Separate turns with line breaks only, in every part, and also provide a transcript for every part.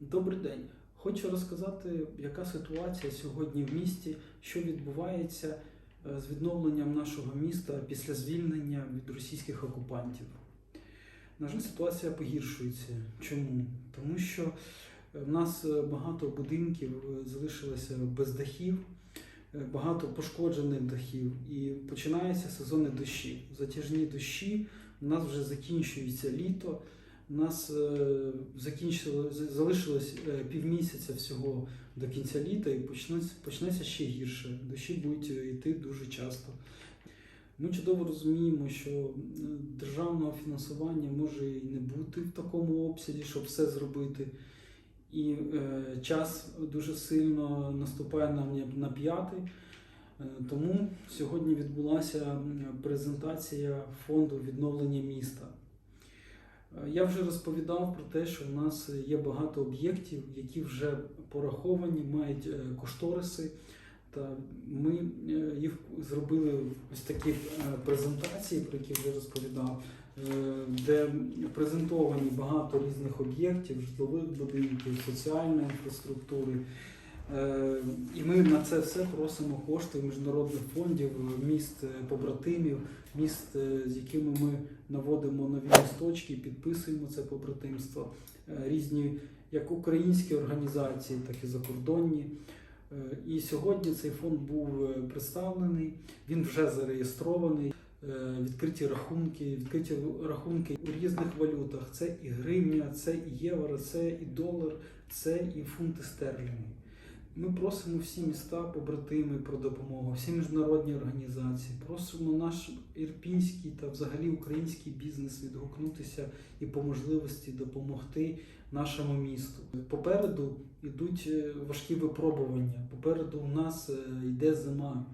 Добрий день. Хочу розказати, яка ситуація сьогодні в місті, що відбувається е, з відновленням нашого міста після звільнення від російських окупантів. На жаль, ситуація погіршується. Чому? Тому що в нас е, багато будинків е, залишилося без дахів, е, багато пошкоджених дахів, і починається сезонні дощі. Затяжні дощі, у нас вже закінчується літо. У нас е, закінчило, залишилось е, півмісяця всього до кінця літа і почнеться, почнеться ще гірше. Дощі будуть е, йти дуже часто. Ми чудово розуміємо, що державного фінансування може і не бути в такому обсязі, щоб все зробити. І е, час дуже сильно наступає нам на- п'ятий. Тому сьогодні відбулася презентація фонду відновлення міста. Е, Я вже розповідав про те, що в нас є багато об'єктів, які вже пораховані, мають е, кошториси. Та ми е, їх зробили ось такі презентації, про які вже розповідав, де презентовані багато різних об'єктів, житлових будинків, соціальної інфраструктури. Е, І ми на це все просимо кошти міжнародних фондів, міст е, побратимів, міст, е, з якими ми наводимо нові місточки, підписуємо це побратимство. Е, Різні як українські організації, так і закордонні. Е, І сьогодні цей фонд був е, представлений, він вже зареєстрований. Е, Відкриті рахунки, відкриті рахунки у різних валютах. Це і гривня, це і євро, це і долар, це і фунти стерлінги. Ми просимо всі міста, побратими про допомогу, всі міжнародні організації, просимо наш ірпінський та взагалі український бізнес відгукнутися і по можливості допомогти нашому місту. Попереду йдуть е, важкі випробування. Попереду у нас е, йде зима.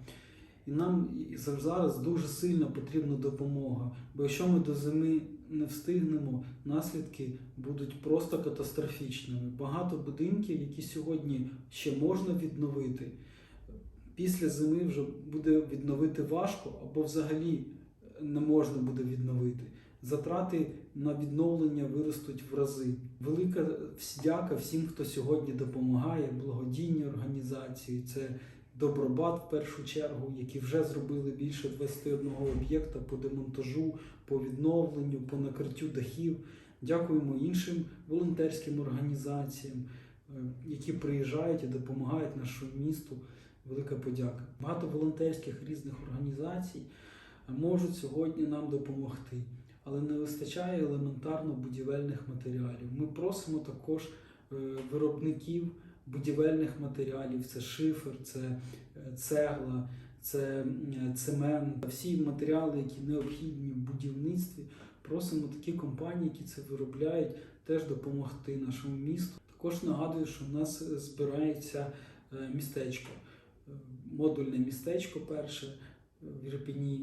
І нам зараз дуже сильно потрібна допомога. Бо якщо ми до зими не встигнемо, наслідки будуть просто катастрофічними. Багато будинків, які сьогодні ще можна відновити, після зими вже буде відновити важко або взагалі не можна буде відновити. Затрати на відновлення виростуть в рази. Велика дяка всім, хто сьогодні допомагає, благодійні організації. Це Добробат в першу чергу, які вже зробили більше 21 об'єкта по демонтажу, по відновленню, по накриттю дахів. Дякуємо іншим волонтерським організаціям, е, які приїжджають і допомагають нашому місту. Велика подяка. Багато волонтерських різних організацій е, можуть сьогодні нам допомогти, але не вистачає елементарно будівельних матеріалів. Ми просимо також е, виробників будівельних матеріалів, це шифер, це е, цегла, це цемент, всі матеріали, які необхідні в будівництві. Просимо такі компанії, які це виробляють, теж допомогти нашому місту. Також нагадую, що в нас збирається е, містечко, е, модульне містечко перше в Ірпені.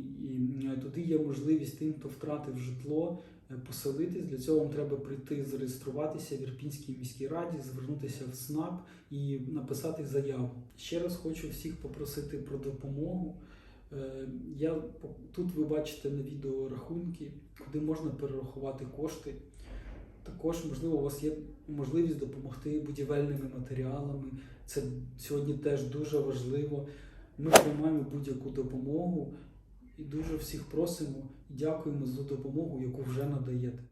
І туди є можливість тим, хто втратив житло, поселитись. Для цього вам треба прийти зареєструватися в Ірпінській міській раді, звернутися в СНАП і написати заяву. Ще раз хочу всіх попросити про допомогу. Е, Я тут ви бачите на відео рахунки, куди можна перерахувати кошти. Також, можливо, у вас є можливість допомогти будівельними матеріалами. Це сьогодні теж дуже важливо. Ми приймаємо будь-яку допомогу і дуже всіх просимо і дякуємо за допомогу, яку вже надаєте.